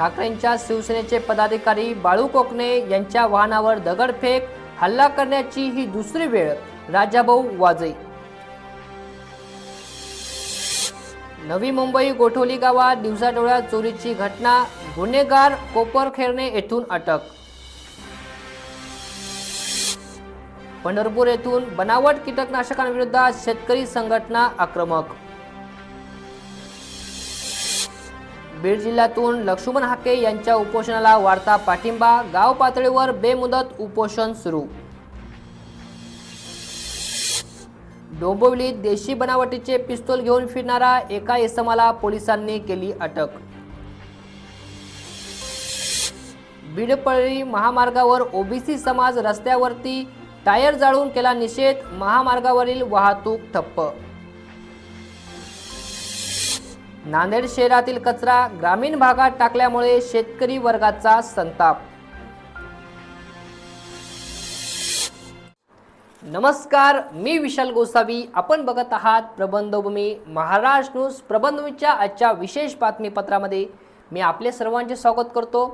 ठाकरेंच्या शिवसेनेचे पदाधिकारी बाळू कोकणे यांच्या वाहनावर दगडफेक हल्ला करण्याची ही दुसरी वेळ राजाभाऊ वाजे नवी मुंबई गोठोली गावात दिवसाडोळ्या चोरीची घटना गुन्हेगार कोपरखेरणे येथून अटक. पंढरपूर येथून बनावट कीटकनाशकांविरोधात शेतकरी संघटना आक्रमक. बीड जिल्ह्यातून लक्ष्मण हाके यांच्या उपोषणाला वाढता पाठिंबा गाव पातळीवर बेमुदत उपोषण सुरू. डोंबिवलीत देशी बनावटीचे पिस्तूल घेऊन फिरणारा एका इसमाला पोलिसांनी केली अटक. बीडपळी महामार्गावर ओबीसी समाज रस्त्यावरती टायर जाळून केला निषेध महामार्गावरील वाहतूक ठप्प. नांदेड शहरातील कचरा ग्रामीण भागात टाकल्यामुळे शेतकरी वर्गाचा संताप. नमस्कार मी विशाल गोसावी. आपण बघत आहात प्रबंधभूमी महाराष्ट्र न्यूज प्रबंधभूमीच्या आजच्या विशेष बातमीपत्रामध्ये. मी आपले सर्वांचे स्वागत करतो.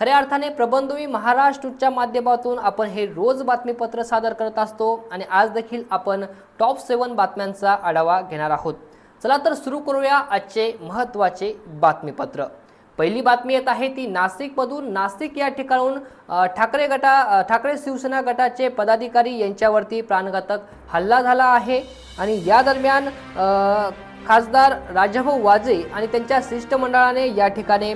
खऱ्या अर्थाने प्रबंधभूमी महाराष्ट्र न्यूजच्या माध्यमातून आपण हे रोज बातमीपत्र सादर करत असतो आणि आज देखील आपण टॉप सेवन बातम्यांचा आढावा घेणार आहोत. चला तर सुरू करूया आजचे महत्त्वाचे बातमीपत्र. पहिली बातमी येत आहे ती नाशिकमधून. नाशिक या ठिकाणून ठाकरे गटा ठाकरे शिवसेना गटाचे पदाधिकारी यांच्यावरती प्राणघातक हल्ला झाला आहे. आणि या दरम्यान खासदार राजाभाऊ वाजे आणि त्यांच्या शिष्टमंडळाने या ठिकाणी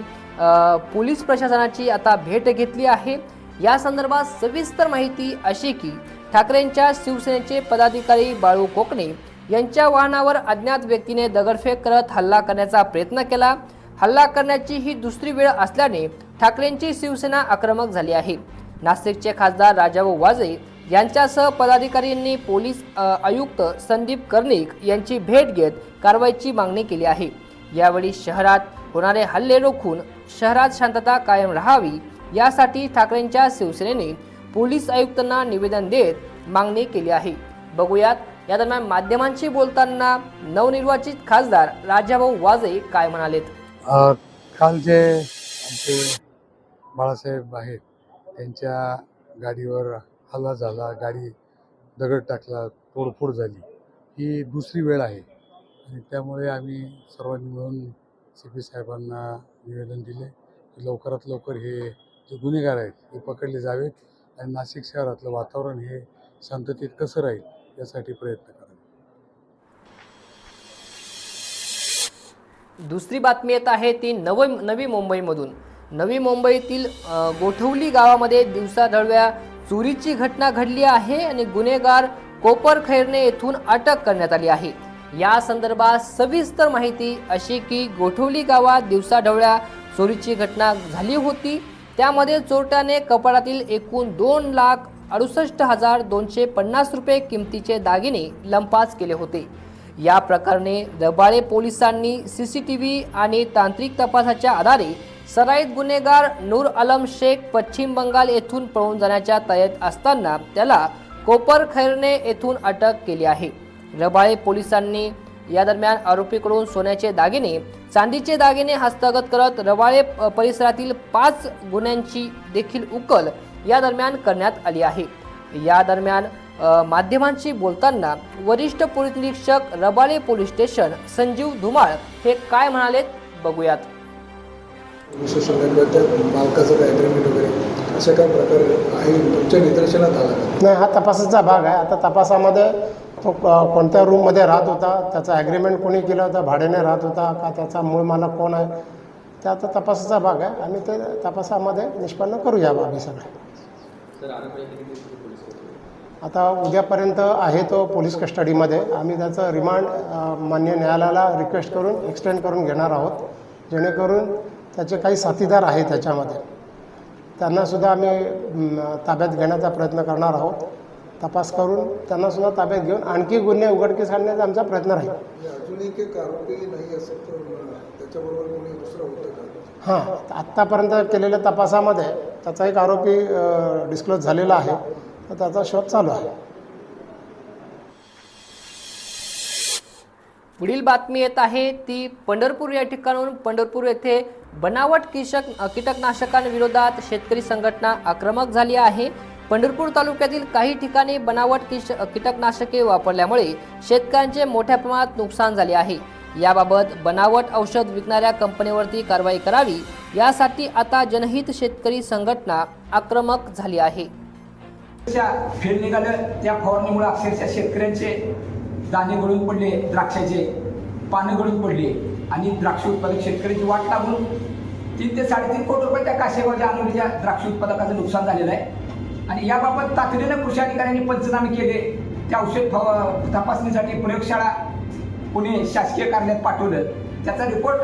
पोलीस प्रशासनाची आता भेट घेतली आहे. या संदर्भात सविस्तर माहिती अशी की ठाकरेंच्या शिवसेनेचे पदाधिकारी बाळू कोकणे यांच्या वाहनावर अज्ञात व्यक्तीने दगडफेक करत हल्ला करण्याचा प्रयत्न केला. हल्ला करण्याची ही दुसरी वेळ असल्याने ठाकरेंची शिवसेना आक्रमक झाली आहे. नाशिकचे खासदार राजाभाऊ वाजे यांच्यासह पदाधिकाऱ्यांनी पोलीस आयुक्त संदीप कर्णिक यांची भेट घेत कारवाईची मागणी केली आहे. यावेळी शहरात होणारे हल्ले रोखून शहरात शांतता कायम राहावी यासाठी ठाकरेंच्या शिवसेनेने पोलीस आयुक्तांना निवेदन देत मागणी केली आहे. बघूयात या दरम्यान माध्यमांशी बोलताना नवनिर्वाचित खासदार राजाभाऊ वाजे काय म्हणालेत? काल जे आमचे बाळासाहेब आहेत त्यांच्या गाडीवर हल्ला झाला गाडी दगड टाकला तोडफोड झाली. ही दुसरी वेळ आहे. आणि त्यामुळे आम्ही सर्वांनी मिळून सी पी साहेबांना निवेदन दिले की लवकरात लवकर हे जे गुन्हेगार आहेत हे पकडले जावेत आणि नाशिक शहरातलं वातावरण हे शांततेत कसं राहील? यासाठी प्रयत्न करावे. दुसरी बातमी येत आहे ती नव नवी मुंबईमधून. नवी मुंबईतील गोठवली गावामध्ये दिवसाढळव्या चोरीची घटना घडली आहे आणि गुन्हेगार कोपर खैरने येथून अटक करण्यात आली आहे. या संदर्भात सविस्तर माहिती अशी की गोठवली गावात दिवसाढवळ्या चोरीची घटना झाली होती. त्यामध्ये चोरट्याने कपाडातील एकूण दोन लाख अडुसष्ट हजार दोनशे पन्नास रुपये किमतीचे दागिने लंपास केले होते. या प्रकरणी रबाळे पोलिसांनी सी सी टी व्ही आणि तांत्रिक तपासाच्या आधारे सराईत गुन्हेगार नूर आलम शेख पश्चिम बंगाल येथून पळून जाण्याच्या तयारीत असताना त्याला कोपर खैरने येथून अटक केली आहे. रबाळे पोलिसांनी या दरम्यान आरोपीकडून सोन्याचे दागिने चांदीचे दागिने हस्तगत करत रबाळे प- परिसरातील पाच गुन्ह्यांची देखील उकल या दरम्यान करण्यात आली आहे. या दरम्यान माध्यमांशी बोलताना वरिष्ठ पोलीस निरीक्षक रबाळे पोलीस स्टेशन संजीव धुमाळ हे काय म्हणालेत बघूयात. विशेष संदर्भात मालकाचं काय ॲग्रीमेंट वगैरे असं काय प्रकार आहे. तुमच्या निदर्शनात आला का? नाही हा तपासाचा भाग आहे. आता तपासामध्ये तो कोणत्या रूममध्ये राहत होता त्याचा ॲग्रीमेंट कोणी केलं होतं भाड्याने राहत होता का त्याचा मूळ मालक कोण आहे? ते आता तपासाचा भाग आहे. आम्ही ते तपासामध्ये निष्पन्न करूया बाबी सगळे. आता उद्यापर्यंत आहे तो पोलीस कस्टडीमध्ये. आम्ही त्याचं रिमांड मान्य न्यायालयाला रिक्वेस्ट करून एक्सटेंड करून घेणार आहोत. जेणेकरून त्याचे काही साथीदार आहेत त्याच्यामध्ये. त्यांनासुद्धा आम्ही म, ताब्यात घेण्याचा प्रयत्न करणार आहोत. तपास करून त्यांनासुद्धा ताब्यात घेऊन आणखी गुन्हे उघडकीस आणण्याचा आमचा प्रयत्न राहील. म्हणजे अजूनही एक आरोपी नाही असं तर त्याच्याबरोबर कोणी दुसरं होतं का? हां आत्तापर्यंत केलेल्या तपासामध्ये त्याचा एक आरोपी डिस्क्लोज झालेला आहे. तर त्याचा शोध चालू आहे. पुढील बातमी येत आहे ती पंढरपूर या ठिकाणाहून. पंढरपूर येथे बनावट कीटक कीटकनाशकांविरोधात शेतकरी संघटना आक्रमक झाली आहे. पंढरपूर तालुक्यातील काही ठिकाणी बनावट किश कीटकनाशके वापरल्यामुळे शेतकऱ्यांचे मोठ्या प्रमाणात नुकसान झाले आहे. याबाबत बनावट औषध विकणाऱ्या कंपनीवरती कारवाई करावी यासाठी आता जनहित शेतकरी संघटना आक्रमक झाली आहे. फेल निघाल्या त्या फवारणीमुळे अक्षरशः शेतकऱ्यांचे दाणे गळून पडले द्राक्षाचे पानं गळून पडले आणि द्राक्ष उत्पादक शेतकऱ्यांची वाट लागून तीन ते साडेतीन कोटी रुपये त्या काशेगावच्या अनुलीच्या द्राक्ष उत्पादकाचं नुकसान झालेलं आहे. आणि याबाबत तातडीनं कृषी अधिकाऱ्यांनी पंचनामे केले. त्या औषध तपासणीसाठी प्रयोगशाळा पुणे शासकीय कार्यालयात पाठवलं त्याचा रिपोर्ट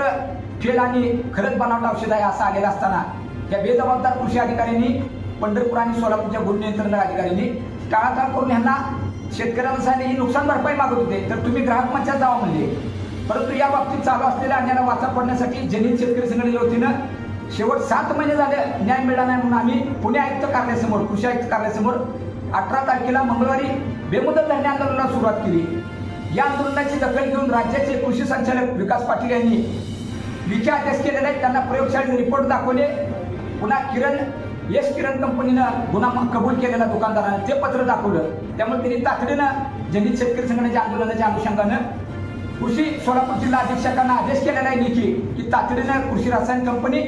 फेल आणि खरंच बनावट औषध आहे असं आलेलं असताना या बेजबाबदार कृषी अधिकाऱ्यांनी पंढरपूर आणि सोलापूरच्या गुण नियंत्रण अधिकाऱ्यांनी टाळाटाळ करून ह्यांना शेतकऱ्यांना सांगितले ही नुकसान भरपाई मागत होते. तर तुम्ही ग्राहक मंचात जावा म्हणले. परंतु या बाबतीत चालू असलेल्या अन्यायाला वाचा पडण्यासाठी जनित शेतकरी संघटनेच्या वतीनं शेवट सात महिने झाले न्याय मिळाला नाही म्हणून आम्ही पुणे आयुक्त कार्यालयासमोर कृषी आयुक्त कार्यालयासमोर अठरा तारखेला मंगळवारी बेमुदत धरणे आंदोलनाला सुरुवात केली. या आंदोलनाची दखल घेऊन राज्याचे कृषी संचालक विकास पाटील यांनी विचार अध्यक्ष केलेले आहेत. त्यांना प्रयोगशाळेचे रिपोर्ट दाखवले. पुन्हा किरण यश किरण कंपनीनं गुन्हा मग कबूल केलेला दुकानदारानं ते पत्र दाखवलं. त्यामुळे त्यांनी तातडीनं जनित शेतकरी संघटनेच्या आंदोलनाच्या अनुषंगानं कृषी सोलापूर जिल्हा अधीक्षकांना आदेश केलेला आहे लेखी की तातडीनं कृषी रसायन कंपनी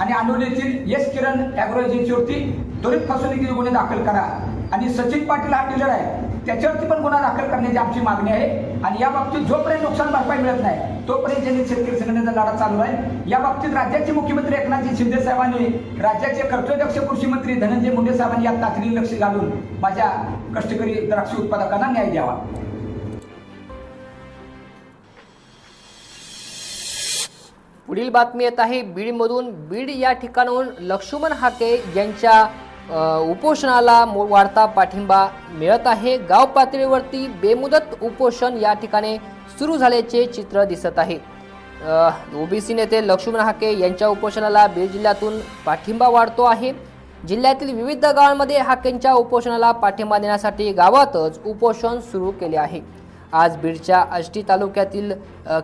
आणि आंडोली येथील यश किरण अॅग्रो एजन्सीवरती त्वरित फसवणुकीचे गुन्हे दाखल करा. आणि सचिन पाटील हा डीलर आहे. त्याच्यावरती पण गुन्हा दाखल करण्याची आमची मागणी आहे. आणि या बाबतीत जोपर्यंत नुकसान भरपाई मिळत नाही तोपर्यंत जनित शेतकरी संघटनेचा लढा चालू आहे या बाबतीत राज्याचे मुख्यमंत्री एकनाथजी शिंदे साहेबांनी राज्याचे कर्तव्यदक्ष कृषी मंत्री धनंजय मुंडे साहेबांनी या तातडीने लक्ष घालून माझ्या कष्टकरी द्राक्ष उत्पादकांना न्याय द्यावा. पुढील बातमी येत आहे. बीडमधून बीड या ठिकाणाहून लक्ष्मण हाके यांच्या उपोषणाला वाढता पाठिंबा मिळत आहे. गाव पातळीवरती बेमुदत उपोषण या ठिकाणी सुरू झाल्याचे चित्र दिसत आहे. ओबीसी नेते लक्ष्मण हाके यांच्या उपोषणाला बीड जिल्ह्यातून पाठिंबा वाढतो आहे. जिल्ह्यातील विविध गावांमध्ये हाकेंच्या उपोषणाला पाठिंबा देण्यासाठी गावातच उपोषण सुरू केले आहे. आज बीडच्या आष्टी तालुक्यातील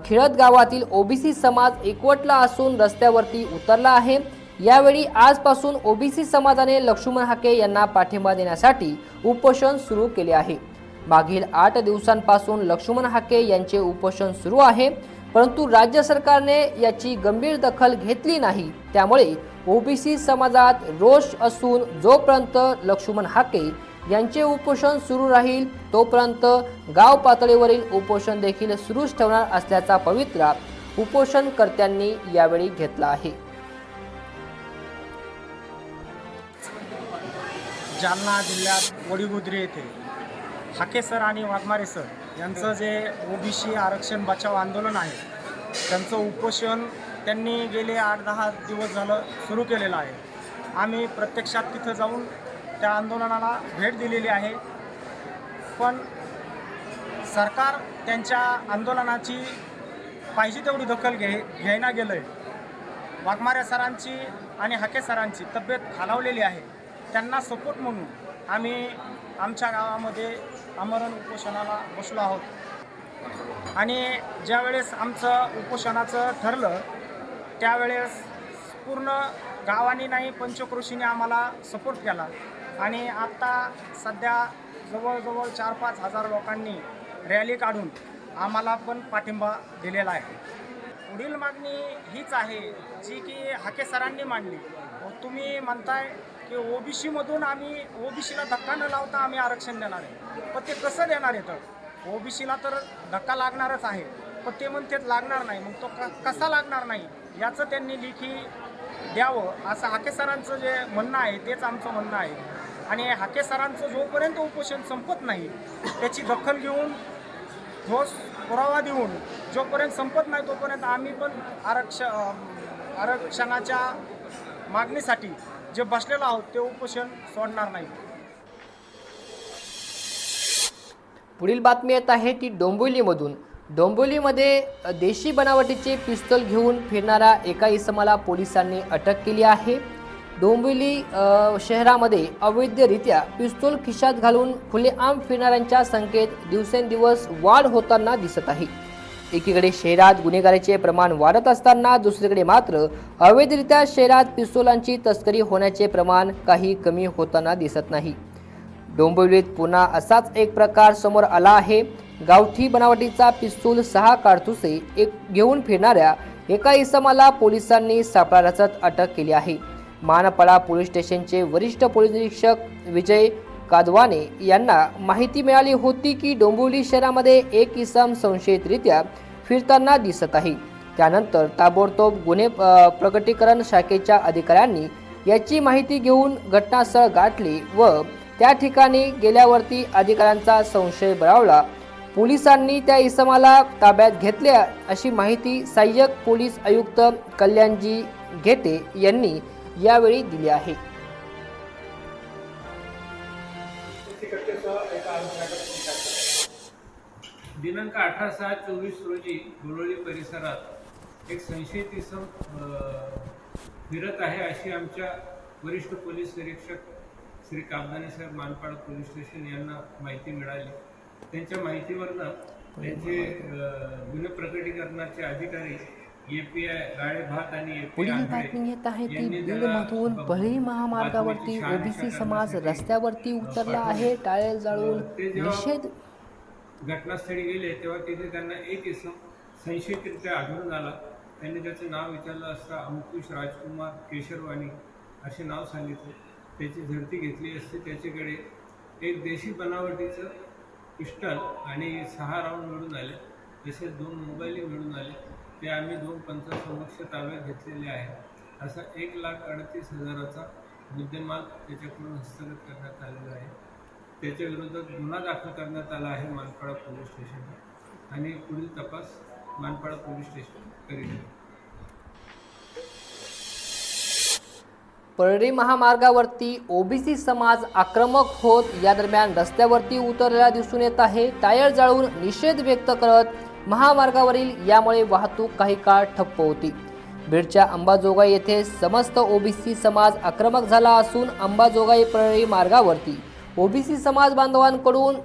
खिळत गावातील ओबीसी समाज एकवटला असून रस्त्यावरती उतरला आहे. यावेळी आजपासून ओबीसी समाजाने लक्ष्मण हाके यांना पाठिंबा देण्यासाठी उपोषण सुरू केले आहे. मागील आठ दिवसांपासून लक्ष्मण हाके यांचे उपोषण सुरू आहे परंतु राज्य सरकारने याची गंभीर दखल घेतली नाही. त्यामुळे ओबीसी समाजात रोष असून जोपर्यंत लक्ष्मण हाके यांचे उपोषण सुरू राहील तोपर्यंत गाव पातळीवरील उपोषण देखील सुरूच ठेवणार असल्याचा पवित्रा उपोषणकर्त्यांनी यावेळी घेतला आहे. जालना जिल्ह्यात वडीगुद्री येथे. हाके सर आणि वाघमारे सर यांचं जे ओबीसी आरक्षण बचाव आंदोलन आहे त्यांचं उपोषण त्यांनी गेले आठ दहा दिवस झालं सुरू केलेलं आहे. आम्ही प्रत्यक्षात तिथं जाऊन त्या आंदोलनाला भेट दिलेली आहे. पण सरकार त्यांच्या आंदोलनाची पाहिजे तेवढी दखल घे घ्यायला गेलं आहे वाघमारे सरांची आणि हाके सरांची तब्येत खालावलेली आहे. त्यांना सपोर्ट म्हणून आम्ही आमच्या गावामध्ये आमरण उपोषणाला बसलो आहोत. आणि ज्यावेळेस आमचं उपोषणाचं ठरलं त्यावेळेस पूर्ण गावाने नाही पंचक्रोशीने आम्हाला सपोर्ट केला. आणि आत्ता सध्या जवळजवळ चार पाच हजार लोकांनी रॅली काढून आम्हाला पण पाठिंबा दिलेला आहे. पुढील मागणी हीच आहे जी की हाके सरांनी मांडली. तुम्ही म्हणताय की ओबीसीमधून आम्ही ओबीसीला धक्का न लावता आम्ही आरक्षण देणार आहे. पण ते कसं देणार आहे तर? ओबीसीला तर धक्का लागणारच आहे. पण ते म्हणतात लागणार नाही. मग तो कसा लागणार नाही? याचं त्यांनी लिखी द्यावं असं हाके सरांचं जे म्हणणं आहे तेच आमचं म्हणणं आहे. आणि हाके सरांचं जोपर्यंत उपोषण संपत नाही त्याची दखल घेऊन ठोस पुरावा देऊन जोपर्यंत संपत नाही तोपर्यंत आम्ही पण आरक्ष आरक्षणाच्या मागणीसाठी जे बसलेलो आहोत ते उपोषण सोडणार नाही. पुढील बातमी येत आहे ती डोंबिवलीमधून. डोंबिवलीमध्ये देशी बनावटीचे पिस्तल घेऊन फिरणाऱ्या एका इसमाला पोलिसांनी अटक केली आहे. डोंबिवली शहरामध्ये अवैधरित्या पिस्तूल खिशात घालून खुलेआम फिरणाऱ्यांच्या संख्येत दिवसेंदिवस वाढ होताना दिसत आहे. एकीकडे शहरात गुन्हेगारीचे प्रमाण वाढत असताना दुसरीकडे मात्र अवैधरित्या शहरात पिस्तुलांची तस्करी होण्याचे प्रमाण काही कमी होताना दिसत नाही. डोंबिवलीत पुन्हा असाच एक प्रकार समोर आला आहे. गावठी बनावटीचा पिस्तूल सहा कारतुसे एक घेऊन फिरणाऱ्या एका इसमाला पोलिसांनी सापळा रचत अटक केली आहे. मानपाडा पोलीस स्टेशनचे वरिष्ठ पोलीस निरीक्षक विजय कादवाने यांना माहिती मिळाली होती की डोंबिवली शहरामध्ये एक इसम संशयितरित्या फिरताना दिसत आहे. त्यानंतर ताबडतोब गुन्हे प्रकटीकरण शाखेच्या अधिकाऱ्यांनी याची माहिती घेऊन घटनास्थळ गाठले व त्या ठिकाणी गेल्यावरती अधिकाऱ्यांचा संशय बळावला. पोलिसांनी त्या इसमाला ताब्यात घेतल्या अशी माहिती सहाय्यक पोलीस आयुक्त कल्याणजी घेते यांनी यावेळी दिली आहे. दिनांक अठरा सहा चोवीस रोजी गुरवली परिसरात एक संशयित इसम फिरत आहे अशी आमच्या वरिष्ठ पोलीस निरीक्षक श्री कामदानी साहेब मानपाड पोलीस स्टेशन यांना माहिती मिळाली. त्यांच्या माहितीवरनं त्यांचे गुन्हे प्रकटीकरणाचे अधिकारी पुढील बातमी येत आहे ती बीडमधून महामार्गावरती ओबीसी समाज रस्त्यावरती उतरला आहे टाळे जाळून निषेध घटनास्थळी गेले तेव्हा तिथे त्यांना एक इसम संशयितरित्या आढळून आला. त्यांनी त्याचं नाव विचारलं असता अंकुश राजकुमार केशरवाणी असे नाव सांगितले. त्याची झडती घेतली असते. त्याच्याकडे एक देशी बनावटीचं पिस्टल आणि सहा राऊंड मिळून आले. तसेच दोन मोबाईलही मिळून आले. ते आम्ही दोन पंचासमक्ष ताब्यात घेतलेले आहे. असा एक लाख अडतीस हजाराचा मुद्देमाल त्याच्याकडून हस्तगत करण्यात आलेला आहे. त्याच्या विरोधात गुन्हा दाखल करण्यात आला आहे मानपाडा पोलीस स्टेशनला आणि पुढील तपास मानपाडा पोलीस स्टेशन करील परळी महामार्गावरती ओबीसी समाज आक्रमक होत या दरम्यान रस्त्यावरती उतरलेला दिसून येत आहे. टायर जाळून निषेध व्यक्त करत महामार्गावरील यामुळे वाहतूक काही काळ ठप्प होती. बीडच्या अंबाजोगाई येथे समस्त ओबीसी समाज आक्रमक झाला असून अंबाजोगाई परळी मार्गावरती ओबीसी समाज बांधवांकडून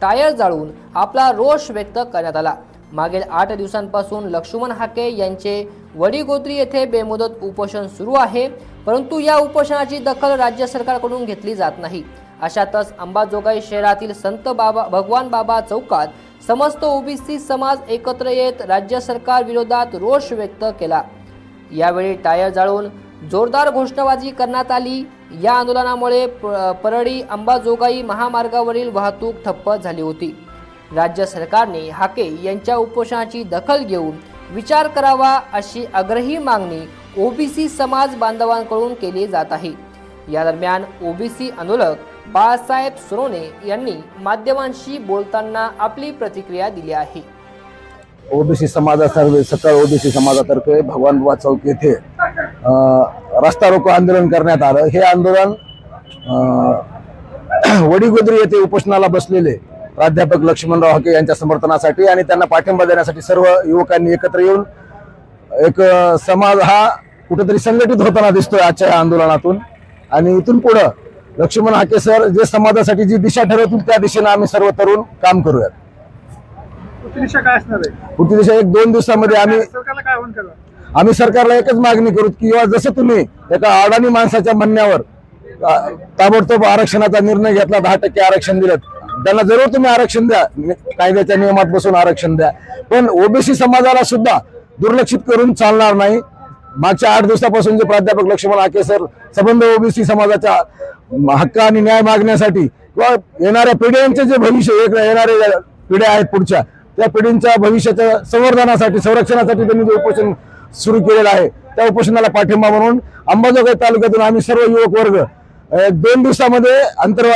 टायर जाळून आपला रोष व्यक्त करण्यात आला. मागील आठ दिवसांपासून लक्ष्मण हाके यांचे वडीगोत्री येथे बेमुदत उपोषण सुरू आहे परंतु या उपोषणाची दखल राज्य सरकारकडून घेतली जात नाही. अशातच अंबाजोगाई शहरातील संत बाबा भगवान बाबा चौकात समस्त ओबीसी समाज एकत्र येत राज्य सरकार विरोधात रोष व्यक्त केला. यावेळी टायर जाळून जोरदार घोषणाबाजी करण्यात आली. या आंदोलनामुळे प- परळी अंबाजोगाई महामार्गावरील वाहतूक ठप्प झाली होती. राज्य सरकारने हाके यांच्या उपोषणाची दखल घेऊन विचार करावा अशी आग्रही मागणी ओबीसी समाज बांधवांकडून केली जात आहे. या दरम्यान ओबीसी आंदोलक बाळासाहेब सुरोने यांनी माध्यमांशी बोलताना आपली प्रतिक्रिया दिली आहे. ओबीसी समाजातर्फे सकल ओबीसी समाजातर्फे भगवान बुवा चौक येथे रस्ता रोको आंदोलन करण्यात आलं. हे आंदोलन वडीगोद्री येथे उपोषणाला बसलेले प्राध्यापक लक्ष्मणराव हाके यांच्या समर्थनासाठी आणि त्यांना पाठिंबा देण्यासाठी सर्व युवकांनी एकत्र येऊन एक समाज हा कुठेतरी संघटित होताना दिसतोय आजच्या या आंदोलनातून. आणि इथून पुढं लक्ष्मण हाके सर जे समाजासाठी जी दिशा ठरवतील त्या दिशेने आम्ही सर्व तरुण काम करूयात. दिशा काय असणार आहे? पुढची दिशा एक दोन दिवसामध्ये आम्ही सरकारला काय आम्ही सरकारला एकच मागणी करू की किंवा जसं तुम्ही एका अडाणी माणसाच्या म्हणण्यावर ताबडतोब आरक्षणाचा निर्णय घेतला दहा टक्के आरक्षण दिलं त्यांना जरूर तुम्ही आरक्षण द्या. कायद्याच्या नियमात बसून आरक्षण द्या. पण ओबीसी समाजाला सुद्धा दुर्लक्षित करून चालणार नाही. मागच्या आठ दिवसापासून जे प्राध्यापक लक्ष्मण आके सर संबंध ओबीसी समाजाच्या हक्क आणि न्याय मागण्यासाठी किंवा येणाऱ्या पिढ्यांचे जे भविष्य एक- पिढ्या आहेत पुढच्या त्या पिढींच्या भविष्याच्या संवर्धनासाठी संरक्षणासाठी त्यांनी जे उपोषण सुरू केलेलं आहे. त्या उपोषणाला पाठिंबा म्हणून अंबाजोगाई तालुक्यातून आम्ही सर्व युवक वर्ग दोन दिवसामध्ये अंतर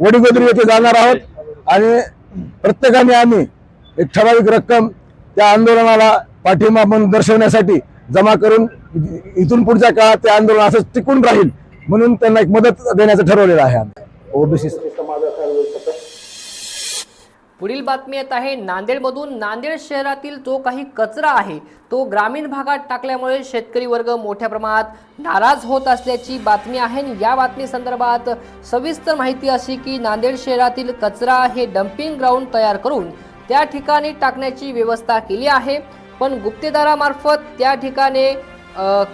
वडीगोदरी येथे जाणार आहोत. आणि प्रत्येकाने आम्ही एक ठराविक रक्कम त्या आंदोलनाला पाठिंबा म्हणून दर्शवण्यासाठी जमा करून इथून पुढच्या काळात ते आंदोलन असंच टिकून राहील म्हणून त्यांना एक मदत देण्याचं ठरवलेलं आहे आम्ही. ओबीसी पुढील बातमी येत आहे नांदेडमधून नांदेड शहरातील जो काही कचरा आहे तो ग्रामीण भागात टाकल्यामुळे शेतकरी वर्ग मोठ्या प्रमाणात नाराज होत असल्याची बातमी आहे. आणि या बातमी संदर्भात सविस्तर माहिती अशी की नांदेड शहरातील कचरा हे डम्पिंग ग्राउंड तयार करून त्या ठिकाणी टाकण्याची व्यवस्था केली आहे. पण गुप्तेदारामार्फत त्या ठिकाणी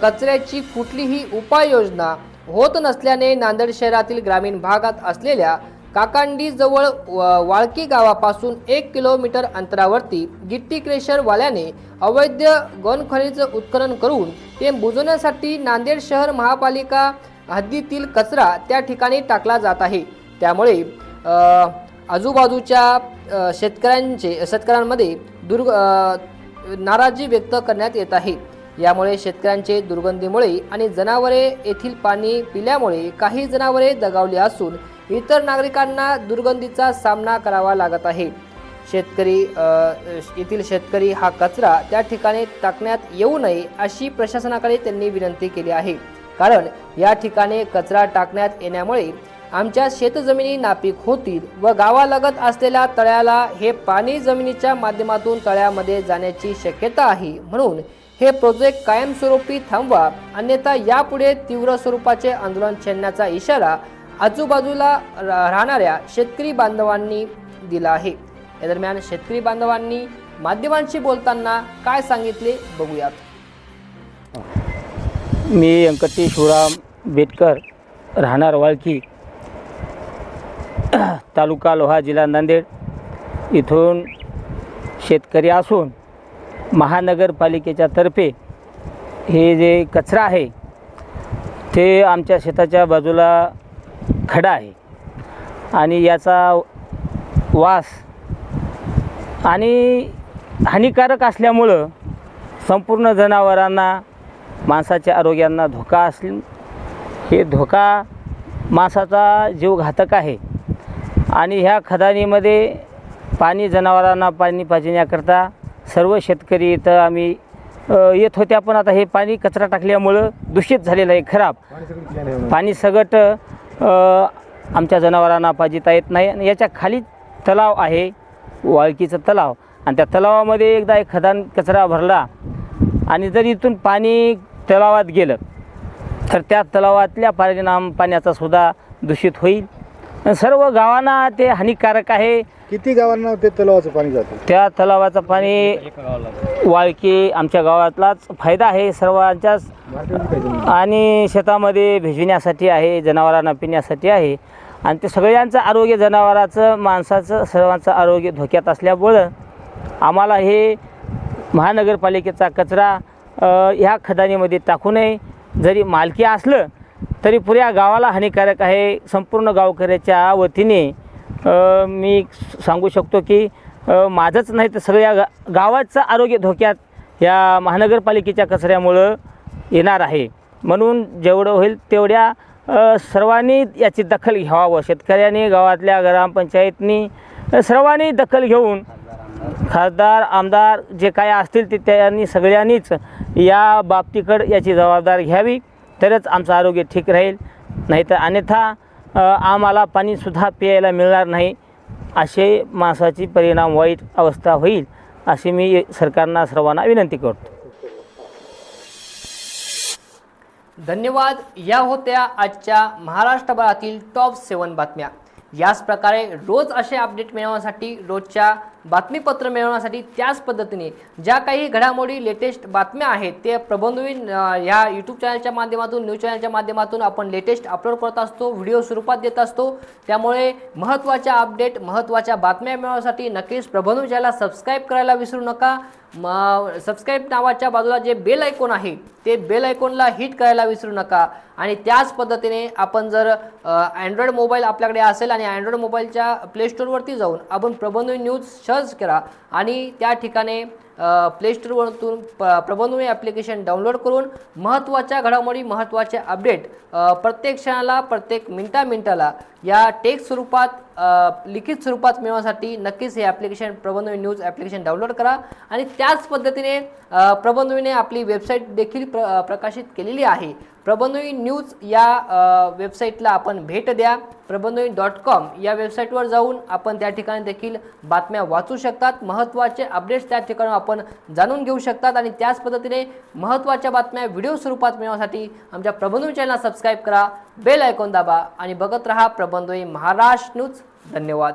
कचऱ्याची कुठलीही उपाययोजना होत नसल्याने नांदेड शहरातील ग्रामीण भागात असलेल्या काकांडी जवळ वाळकी गावापासून एक किलोमीटर अंतरावरती गिट्टी क्रेशरवाल्याने अवैध गणखनीचं उत्खनन करून ते बुजवण्यासाठी नांदेड शहर महापालिका हद्दीतील कचरा त्या ठिकाणी टाकला जात आहे. त्यामुळे आजूबाजूच्या शेतकऱ्यांचे शेतकऱ्यांमध्ये दुर्ग नाराजी व्यक्त करण्यात येत आहे. यामुळे शेतकऱ्यांचे दुर्गंधीमुळे आणि जनावरे येथील पाणी पिल्यामुळे काही जनावरे दगावली असून इतर नागरिकांना दुर्गंधीचा सामना करावा लागत आहे. शेतकरी येथील शेतकरी हा कचरा त्या ठिकाणी टाकण्यात येऊ नये अशी प्रशासनाकडे त्यांनी विनंती केली आहे. कारण या ठिकाणी कचरा टाकण्यात येण्यामुळे आमच्या शेतजमिनी नापीक होतील व गावालगत असलेल्या तळ्याला हे पाणी जमिनीच्या माध्यमातून तळ्यामध्ये जाण्याची शक्यता आहे. म्हणून हे प्रोजेक्ट कायमस्वरूपी थांबवा. अन्यथा यापुढे तीव्र स्वरूपाचे आंदोलन छेडण्याचा इशारा आजूबाजूला रा- राहणाऱ्या शेतकरी बांधवांनी दिला आहे. या दरम्यान शेतकरी बांधवांनी माध्यमांशी बोलताना काय सांगितले बघूयात. मी व्यंकटेशराम बेटकर राहणार वाळकी तालुका लोहा जिल्हा नांदेड. इथून शेतकरी असून महानगरपालिकेच्या तर्फे हे जे कचरा आहे ते आमच्या शेताच्या बाजूला खडा आहे. आणि याचा वास आणि हानिकारक असल्यामुळं संपूर्ण जनावरांना माणसाच्या आरोग्यांना धोका असेल हे धोका माणसाचा जीव घातक आहे. आणि ह्या खदानीमध्ये पाणी जनावरांना पाणी पाजण्याकरता सर्व शेतकरी इथं आम्ही येत होत्या पण आता हे पाणी कचरा टाकल्यामुळं दूषित झालेलं आहे. खराब. पाणी सगट आमच्या जनावरांना पाजिता येत नाही. आणि याच्या खाली तलाव आहे वाळकीचं तलाव. आणि त्या तलावामध्ये एकदा एक खदान कचरा भरला आणि जर इथून पाणी तलावात गेलं तर त्या तलावातल्या परिणाम पाण्याचा सुद्धा दूषित होईल. सर्व गावांना ते हानिकारक आहे. किती गावांना ते तलावाचं पाणी जातं? त्या तलावाचं पाणी वाळकी आमच्या गावातलाच फायदा आहे सर्वांच्याच. आणि शेतामध्ये भिजविण्यासाठी आहे जनावरांना पिण्यासाठी आहे. आणि ते सगळ्यांचं आरोग्य जनावराचं माणसाचं सर्वांचं आरोग्य धोक्यात असल्यामुळं आम्हाला हे महानगरपालिकेचा कचरा ह्या खदानीमध्ये टाकू नये. जरी मालकी असलं तरी पुऱ्या गावाला हानिकारक आहे. संपूर्ण गावकऱ्याच्या वतीने मी सांगू शकतो की माझंच नाही तर सगळ्या गा गावाचं आरोग्य धोक्यात या महानगरपालिकेच्या कचऱ्यामुळं येणार आहे. म्हणून जेवढं होईल तेवढ्या सर्वांनी याची दखल घ्यावं. शेतकऱ्यांनी गावातल्या ग्रामपंचायतनी सर्वांनी दखल घेऊन खासदार आमदार जे काय असतील ते त्यांनी सगळ्यांनीच या बाबतीकडं याची जबाबदारी घ्यावी. तरच आमचं आरोग्य ठीक राहील. नाहीतर अन्यथा आम्हाला पाणीसुद्धा प्यायला मिळणार नाही. असे माणसाची परिणाम वाईट अवस्था होईल अशी मी सरकारना सर्वांना विनंती करतो. धन्यवाद. या होत्या आजच्या महाराष्ट्रभरातील टॉप सेवन बातम्या. याच प्रकारे रोज असे अपडेट मिळवण्यासाठी रोजच्या बातमीपत्र मिळवण्यासाठी त्याच पद्धतीने ज्या काही घडामोडी लेटेस्ट बातम्या आहेत ते प्रबंधवीन ह्या यूट्यूब चॅनलच्या माध्यमातून न्यूज चॅनलच्या माध्यमातून आपण लेटेस्ट अपलोड करत असतो व्हिडिओ स्वरूपात देत असतो. त्यामुळे महत्त्वाच्या अपडेट महत्त्वाच्या बातम्या मिळवण्यासाठी नक्कीच प्रबंधू चॅनलला सबस्क्राईब करायला विसरू नका. म सबस्क्राईब नावाच्या बाजूला जे बेल आयकॉन आहे ते बेल आयकॉनला हिट करायला विसरू नका. आणि त्याच पद्धतीने आपण जर अँड्रॉइड मोबाईल आपल्याकडे असेल आणि अँड्रॉइड मोबाईलच्या प्ले स्टोअरवरती जाऊन आपण प्रबंधवी न्यूज सर्च करा आणि त्या ठिकाणी प्लेस्टोरवरून प प्रबंधवी ॲप्लिकेशन डाउनलोड करून महत्त्वाच्या घडामोडी महत्त्वाचे अपडेट प्रत्येक क्षणाला प्रत्येक मिनटा मिनटाला या टेक्स्ट स्वरूपात लिखित स्वरूपात मिळवण्यासाठी नक्कीच हे ॲप्लिकेशन प्रबंधवी न्यूज ॲप्लिकेशन डाउनलोड करा. आणि त्याच पद्धतीने प्रबंधवीने आपली वेबसाईट देखील प्र प्रकाशित केलेली आहे. प्रबंधोई न्यूज या वेबसाईटला आपण भेट द्या. प्रबंधोई डॉट कॉम या वेबसाईटवर जाऊन आपण त्या ठिकाणी देखील बातम्या वाचू शकतात. महत्त्वाचे अपडेट्स त्या ठिकाणी आपण जाणून घेऊ शकतात आणि त्याच पद्धतीने महत्त्वाच्या बातम्या व्हिडिओ स्वरूपात मिळवण्यासाठी आमच्या प्रबंधोई चॅनलला सबस्क्राईब करा बेल ऐकून दाबा आणि बघत रहा प्रबंधोई महाराष्ट्र न्यूज. धन्यवाद.